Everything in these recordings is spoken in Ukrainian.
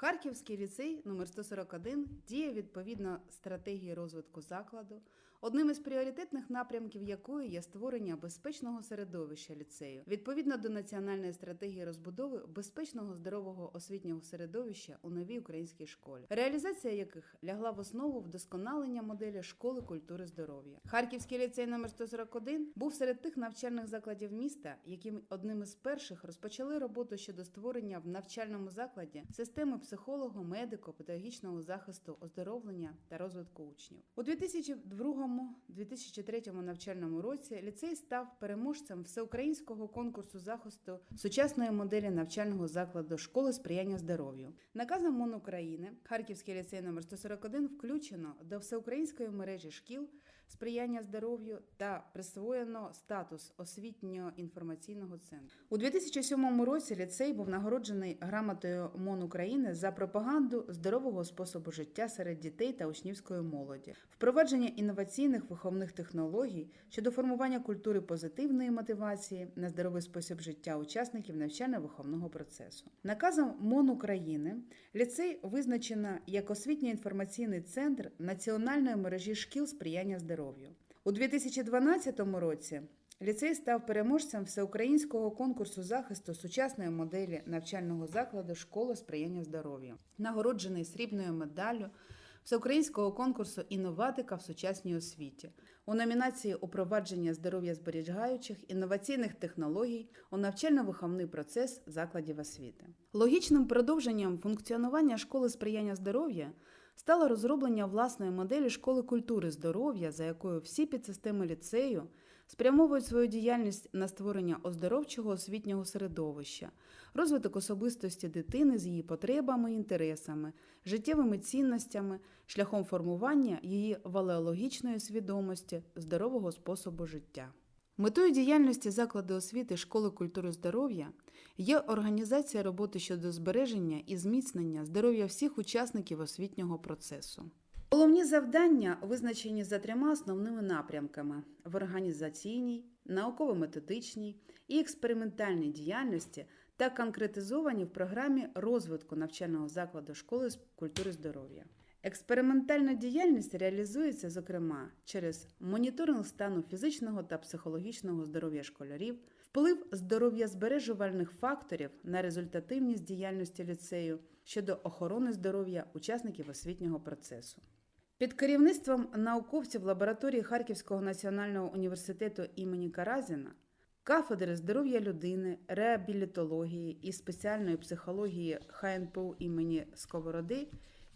Харківський ліцей номер 141 діє відповідно стратегії розвитку закладу, одним із пріоритетних напрямків якої є створення безпечного середовища ліцею, відповідно до національної стратегії розбудови безпечного здорового освітнього середовища у новій українській школі, реалізація яких лягла в основу вдосконалення моделі школи культури здоров'я. Харківський ліцей номер 141 був серед тих навчальних закладів міста, які одним із перших розпочали роботу щодо створення в навчальному закладі системи психолого, медико, педагогічного захисту, оздоровлення та розвитку учнів. У 2002-2003 навчальному році ліцей став переможцем всеукраїнського конкурсу захисту сучасної моделі навчального закладу школи сприяння здоров'ю. Наказом МОН України Харківський ліцей номер 141 включено до всеукраїнської мережі шкіл сприяння здоров'ю та присвоєно статус освітньо-інформаційного центру. У 2007 році ліцей був нагороджений грамотою МОН України за пропаганду здорового способу життя серед дітей та учнівської молоді, впровадження інноваційних виховних технологій щодо формування культури позитивної мотивації на здоровий спосіб життя учасників навчально-виховного процесу. Наказом МОН України ліцей визначено як освітньо-інформаційний центр національної мережі шкіл сприяння здоров'ю. У 2012 році Ліцей став переможцем всеукраїнського конкурсу захисту сучасної моделі навчального закладу Школа сприяння здоров'ю, нагороджений срібною медаллю всеукраїнського конкурсу Інноватика в сучасній освіті у номінації Упровадження здоров'я зберігаючих інноваційних технологій у навчально-виховний процес закладів освіти. Логічним продовженням функціонування школи сприяння здоров'я стало розроблення власної моделі школи культури здоров'я, за якою всі підсистеми ліцею спрямовують свою діяльність на створення оздоровчого освітнього середовища, розвиток особистості дитини з її потребами і інтересами, життєвими цінностями, шляхом формування її валеологічної свідомості, здорового способу життя. Метою діяльності закладу освіти школи культури здоров'я є організація роботи щодо збереження і зміцнення здоров'я всіх учасників освітнього процесу. Головні завдання визначені за трьома основними напрямками: в організаційній, науково-методичній і експериментальній діяльності та конкретизовані в програмі розвитку навчального закладу школи з культури здоров'я. Експериментальна діяльність реалізується, зокрема, через моніторинг стану фізичного та психологічного здоров'я школярів, вплив здоров'язбережувальних факторів на результативність діяльності ліцею щодо охорони здоров'я учасників освітнього процесу. Під керівництвом науковців лабораторії Харківського національного університету імені Каразіна кафедри здоров'я людини, реабілітології і спеціальної психології ХНПУ імені Сковороди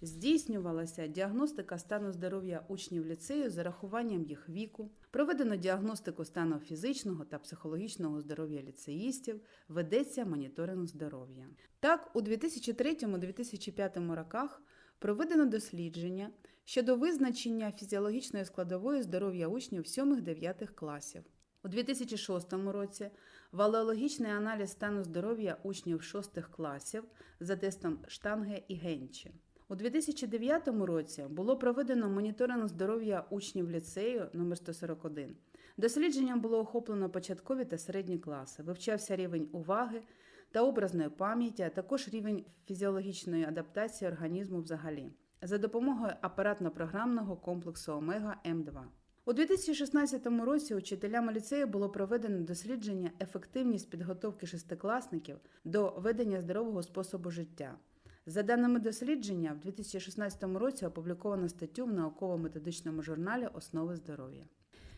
здійснювалася діагностика стану здоров'я учнів ліцею з урахуванням їх віку, проведено діагностику стану фізичного та психологічного здоров'я ліцеїстів, ведеться моніторинг здоров'я. Так, у 2003-2005 роках проведено дослідження щодо визначення фізіологічної складової здоров'я учнів 7-9 класів. У 2006 році валеологічний аналіз стану здоров'я учнів 6 класів за тестом Штанге і Генчі. У 2009 році було проведено моніторинг здоров'я учнів ліцею номер 141 Дослідженням було охоплено початкові та середні класи, вивчався рівень уваги та образної пам'яті, а також рівень фізіологічної адаптації організму взагалі за допомогою апаратно-програмного комплексу Омега М2. У 2016 році учителями ліцею було проведено дослідження ефективність підготовки шестикласників до ведення здорового способу життя. За даними дослідження, в 2016 році опубліковано статтю в науково-методичному журналі Основи здоров'я.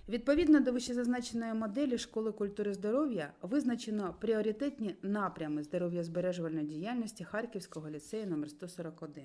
Відповідно до вищезазначеної моделі школи культури здоров'я визначено пріоритетні напрями здоров'язбережувальної діяльності Харківського ліцею номер 141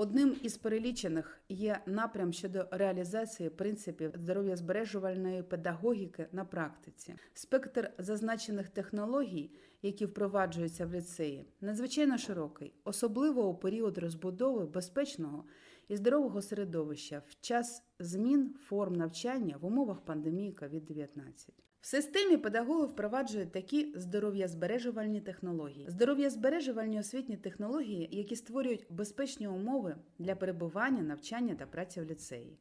Одним із перелічених є напрям щодо реалізації принципів здоров'язбережувальної педагогіки на практиці. Спектр зазначених технологій, які впроваджуються в ліцеї, надзвичайно широкий, особливо у період розбудови безпечного і здорового середовища в час змін форм навчання в умовах пандемії COVID-19. В системі педагоги впроваджують такі здоров'язбережувальні технології, здоров'язбережувальні освітні технології, які створюють безпечні умови для перебування, навчання та праці в ліцеї.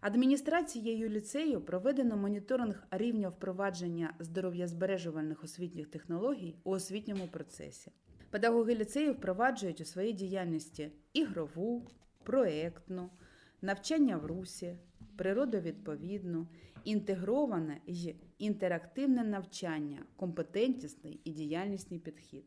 Адміністрацією ліцею проведено моніторинг рівня впровадження здоров'язбережувальних освітніх технологій у освітньому процесі. Педагоги ліцею впроваджують у своїй діяльності ігрову, проектну, навчання в русі, природовідповідну, інтегроване й інтерактивне навчання, компетентісний і діяльнісний підхід.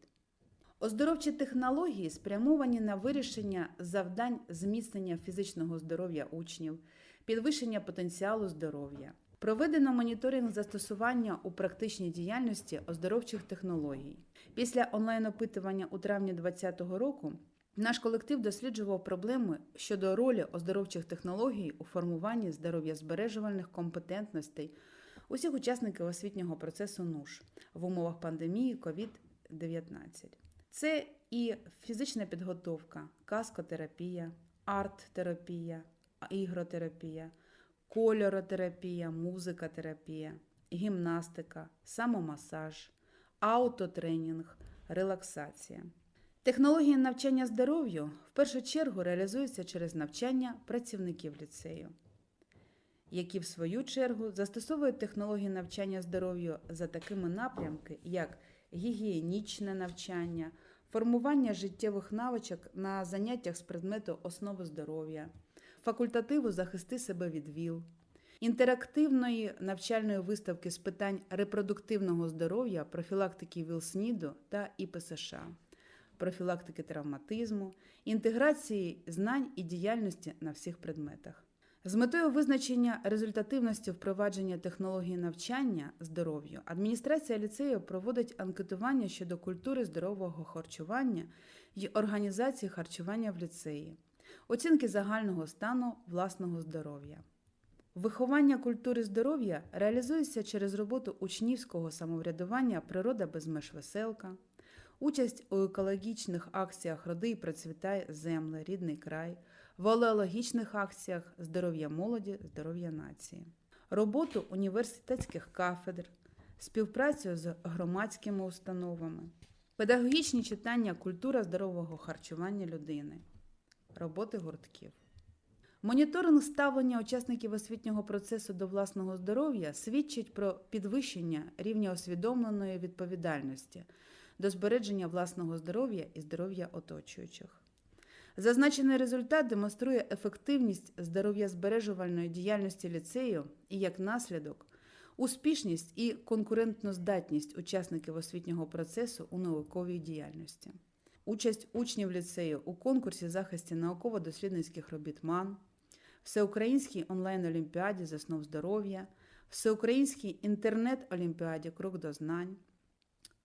Оздоровчі технології спрямовані на вирішення завдань зміцнення фізичного здоров'я учнів, підвищення потенціалу здоров'я. Проведено моніторинг застосування у практичній діяльності оздоровчих технологій. Після онлайн-опитування у травні 2020 року наш колектив досліджував проблеми щодо ролі оздоровчих технологій у формуванні здоров'язбережувальних компетентностей усіх учасників освітнього процесу НУШ в умовах пандемії COVID-19. Це і фізична підготовка, каскотерапія, арт-терапія, ігротерапія, кольоротерапія, музикотерапія, гімнастика, самомасаж, аутотренінг, релаксація. Технології навчання здоров'ю в першу чергу реалізуються через навчання працівників ліцею, які в свою чергу застосовують технології навчання здоров'ю за такими напрямки, як гігієнічне навчання, формування життєвих навичок на заняттях з предмету основи здоров'я, факультативу захисти себе від ВІЛ, інтерактивної навчальної виставки з питань репродуктивного здоров'я, профілактики ВІЛ-СНІДу та ІПСШ, профілактики травматизму, інтеграції знань і діяльності на всіх предметах. З метою визначення результативності впровадження технології навчання здоров'ю адміністрація ліцею проводить анкетування щодо культури здорового харчування і організації харчування в ліцеї, оцінки загального стану власного здоров'я. Виховання культури здоров'я реалізується через роботу учнівського самоврядування Природа без меж веселка, участь у екологічних акціях Роди і процвітай земле, рідний край, в олеологічних акціях здоров'я молоді, здоров'я нації, роботу університетських кафедр, співпрацю з громадськими установами, педагогічні читання Культура здорового харчування людини, роботи гуртків. Моніторинг ставлення учасників освітнього процесу до власного здоров'я свідчить про підвищення рівня усвідомленої відповідальності до збереження власного здоров'я і здоров'я оточуючих. Зазначений результат демонструє ефективність здоров'язбережувальної діяльності ліцею і як наслідок успішність і конкурентноздатність учасників освітнього процесу у науковій діяльності, участь учнів ліцею у конкурсі захисті науково-дослідницьких робіт МАН, Всеукраїнській онлайн-олімпіаді з основ здоров'я, Всеукраїнській інтернет-олімпіаді Крок до знань,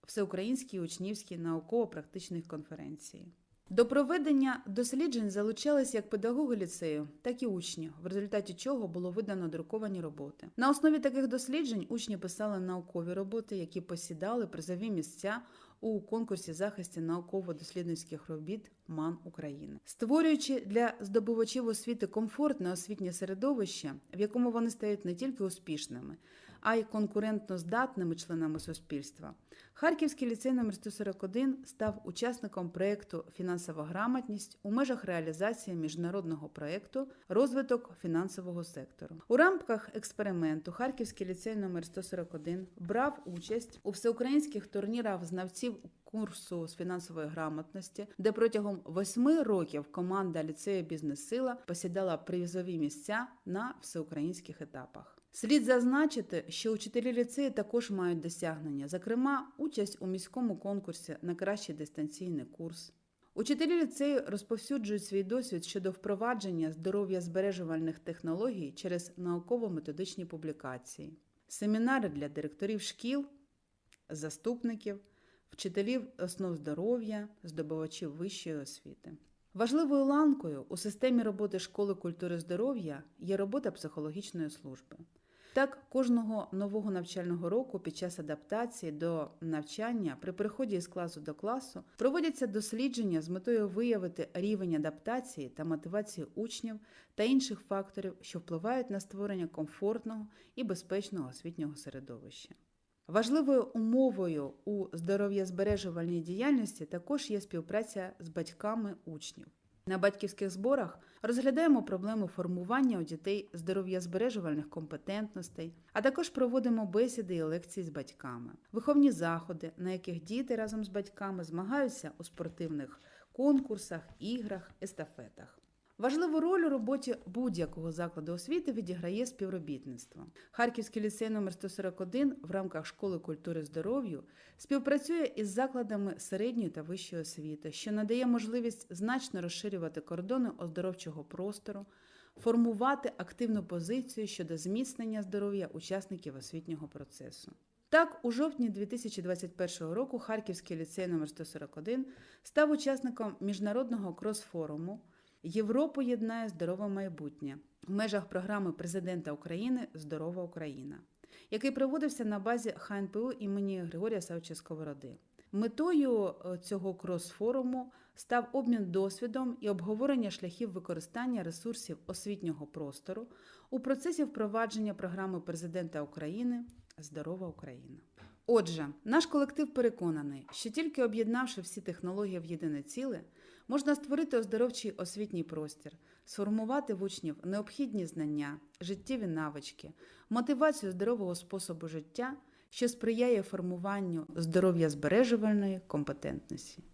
Всеукраїнській учнівській науково-практичній конференції. До проведення досліджень залучались як педагоги ліцею, так і учні, в результаті чого було видано друковані роботи. На основі таких досліджень учні писали наукові роботи, які посідали призові місця у конкурсі захисті науково-дослідницьких робіт МАН України, створюючи для здобувачів освіти комфортне освітнє середовище, в якому вони стають не тільки успішними, а й конкурентно здатними членами суспільства. Харківський ліцей номер 141 став учасником проєкту Фінансова грамотність у межах реалізації міжнародного проєкту Розвиток фінансового сектору. У рамках експерименту Харківський ліцей номер 141 брав участь у всеукраїнських турнірах знавців курсу з фінансової грамотності, де протягом восьми років команда ліцею Бізнес-Сила посідала призові місця на всеукраїнських етапах. Слід зазначити, що учителі ліцею також мають досягнення, зокрема, участь у міському конкурсі на кращий дистанційний курс. Учителі ліцею розповсюджують свій досвід щодо впровадження здоров'я збережувальних технологій через науково-методичні публікації, семінари для директорів шкіл, заступників, вчителів основ здоров'я, здобувачів вищої освіти. Важливою ланкою у системі роботи школи культури здоров'я є робота психологічної служби. Так, кожного нового навчального року під час адаптації до навчання при переході із класу до класу проводяться дослідження з метою виявити рівень адаптації та мотивації учнів та інших факторів, що впливають на створення комфортного і безпечного освітнього середовища. Важливою умовою у здоров'язбережувальній діяльності також є співпраця з батьками учнів. На батьківських зборах розглядаємо проблеми формування у дітей здоров'язбережувальних компетентностей, а також проводимо бесіди і лекції з батьками, виховні заходи, на яких діти разом з батьками змагаються у спортивних конкурсах, іграх, естафетах. Важливу роль у роботі будь-якого закладу освіти відіграє співробітництво. Харківський ліцей номер 141 в рамках школи культури здоров'ю співпрацює із закладами середньої та вищої освіти, що надає можливість значно розширювати кордони оздоровчого простору, формувати активну позицію щодо зміцнення здоров'я учасників освітнього процесу. Так, у жовтні 2021 року Харківський ліцей номер 141 став учасником міжнародного крос-форуму Європу єднає здорове майбутнє в межах програми президента України Здорова Україна, який проводився на базі ХНПУ імені Григорія Савча Сковороди. Метою е, цього крос-форуму став обмін досвідом і обговорення шляхів використання ресурсів освітнього простору у процесі впровадження програми президента України Здорова Україна. Отже, наш колектив переконаний, що тільки об'єднавши всі технології в єдине ціле, можна створити оздоровчий освітній простір, сформувати в учнів необхідні знання, життєві навички, мотивацію здорового способу життя, що сприяє формуванню здоров'я збережувальної компетентності.